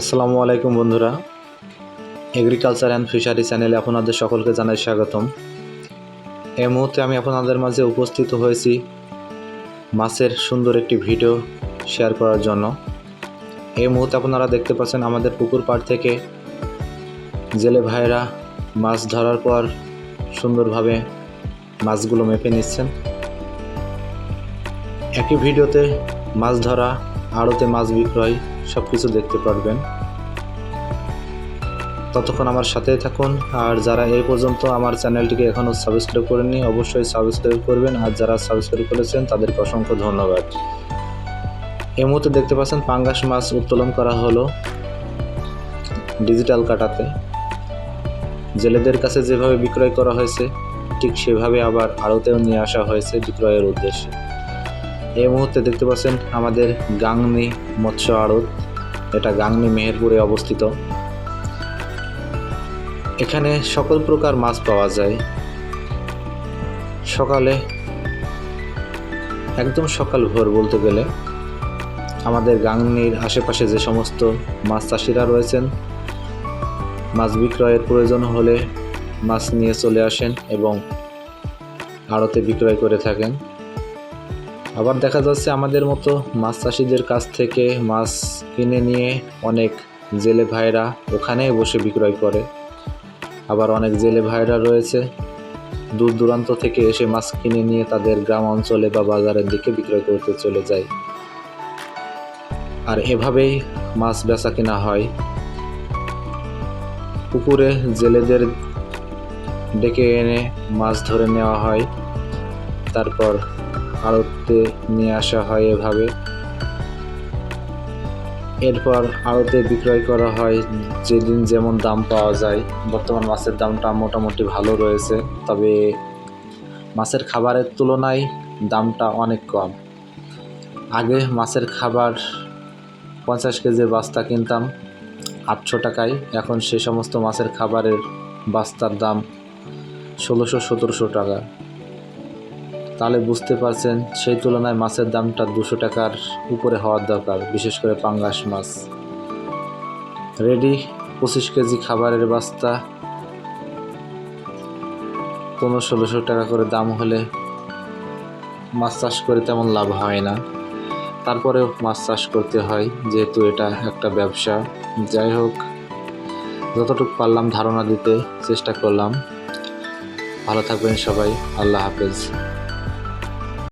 আসসালামু আলাইকুম বন্ধুরা। এগ্রিকালচার অ্যান্ড ফিশারি চ্যানেলে আপনাদের সকলকে জানাই স্বাগতম। এই মুহূর্তে আমি আপনাদের মাঝে উপস্থিত হয়েছি মাছের সুন্দর একটি ভিডিও শেয়ার করার জন্য। এই মুহূর্তে আপনারা দেখতে পাচ্ছেন আমাদের পুকুর পাড় থেকে জেলে ভাইয়েরা মাছ ধরার পর সুন্দরভাবে মাছগুলো মেপে নিচ্ছেন। একই ভিডিওতে মাছ ধরা আড়তে মাছ বিক্রয় সব কিছু দেখতে পারবেন। ততক্ষণ আমার সাথেই থাকুন। আর যারা এই পর্যন্ত আমার চ্যানেলটিকে এখনও সাবস্ক্রাইব করেননি, অবশ্যই সাবস্ক্রাইব করবেন। আর যারা সাবস্ক্রাইব করেছেন, তাদেরকে অসংখ্য ধন্যবাদ। এই মুহূর্তে দেখতে পাচ্ছেন, পাঙ্গাস মাছ উত্তোলন করা হলো ডিজিটাল কাটাতে। জেলেদের কাছে যেভাবে বিক্রয় করা হয়েছে, ঠিক সেভাবে আবার আড়তেও নিয়ে আসা হয়েছে বিক্রয়ের উদ্দেশ্যে। এই মুহূর্তে দেখতে পাচ্ছেন আমাদের গাংনি মৎস্য আড়ত। এটা গাংনি মেহেরপুরে অবস্থিত। এখানে সকল প্রকার মাছ পাওয়া যায়। সকালে, একদম সকাল ভোর বলতে গেলে, আমাদের গাংনির আশেপাশে যে সমস্ত মাছ চাষিরা রয়েছেন, মাছ বিক্রয়ের প্রয়োজন হলে মাছ নিয়ে চলে আসেন এবং আড়তে বিক্রয় করে থাকেন। আবার দেখা যাচ্ছে আমাদের মতো মাছ চাষিদের কাছ থেকে মাছ কিনে নিয়ে অনেক জেলে ভাইরা ওখানেই বসে বিক্রয় করে। আবার অনেক জেলে ভাইরা রয়েছে। দূর দূরান্ত থেকে এসে মাছ কিনে নিয়ে তাদের গ্রাম অঞ্চলে বা বাজারের দিকে বিক্রয় করতে চলে যায়। আর এভাবেই মাছ বেচা কেনা হয়। পুকুরে জেলেদের ডেকে এনে মাছ ধরে নেওয়া হয়। তারপর আড়তে নিয়ে আসা হয় এভাবে। এরপর আড়তে বিক্রয় করা হয় যেদিন যেমন দাম পাওয়া যায়। বর্তমান মাছের দামটা মোটামুটি ভালো রয়েছে, তবে মাছের খাবারের তুলনায় দামটা অনেক কম। আগে মাছের খাবার পঞ্চাশ কেজি বাস্তা কিনতাম, আটশো টাকায়। এখন সে সমস্ত মাছের খাবারের বাস্তার দাম ষোলোশো সতেরোশো টাকা। তাহলে বুঝতে পারছেন, সেই তুলনায় মাছের দামটা দুশো টাকার উপরে হওয়ার দরকার, বিশেষ করে পাঙ্গাস মাছ। রেডি, পঁচিশ কেজি খাবারের বাস্তা। পনেরো, ষোলোশো টাকা করে দাম হলে মাছ চাষ করে তেমন লাভ হয় না। তারপরেও মাছ চাষ করতে হয়, যেহেতু এটা একটা ব্যবসা। যাই হোক, যতটুকু পারলাম ধারণা দিতে চেষ্টা করলাম। ভালো থাকবেন সবাই, আল্লাহ হাফেজ।